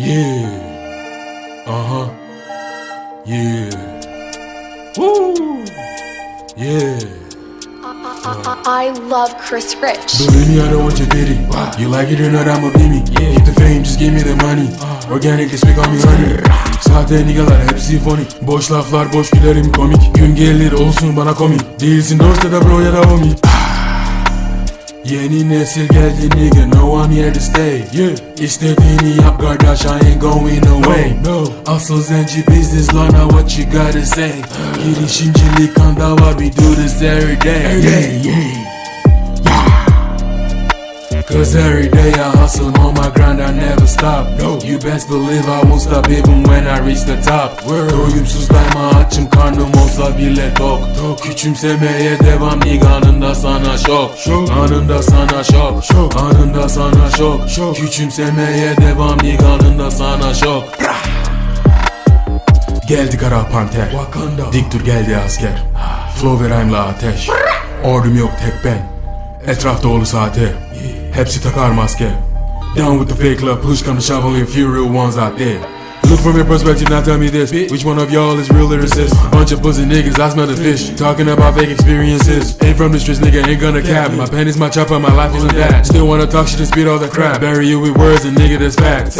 Yeah. Uh huh. Yeah. Woo. Yeah. I, I love Chris Rich. Believe me, I don't want your pity. You like it or not, I'ma be me. Keep the fame, just give me the money. Organic, speak on me honey. Sahte niggalar hepsi phony. Boş laflar, boş gülerim komik. Gün gelir olsun bana komik. Değilsin dost ya da bro ya da homie. Yeni nesil geldi nigga, no I'm here to stay yeah. İstediğini yap kardeş, I ain't going away no, no. Asıl zenci business lana what you gotta say Girişimcilik kanda var, we do this every day yeah, yeah. Cause every day I hustle on my grind, I never stop. No. You best believe I won't stop even when I reach the top. Doyumsuz daima açım karnım olsa bile tok. tok. Küçümsemeye devam lig anında sana şok. şok. Anında sana şok. şok. Anında sana şok. şok. Küçümsemeye devam lig anında sana şok. Geldi kara panter Wakanda. Dik dur geldi asker Flow ve rhyme'la ateş Ordum yok tek ben Etrafta dolu saate Hepsi takar maske Down with the fake love Push come to shove only a few real ones out there. Look from your perspective, now tell me this Which one of y'all is real lyricist? Bunch of pussy niggas, I smell the fish. Talking about fake experiences. Ain't from the streets, nigga, ain't gonna cap. My pen is my chopper, my life isn't that Still wanna talk shit and spit all the crap. Bury you with words and nigga, that's facts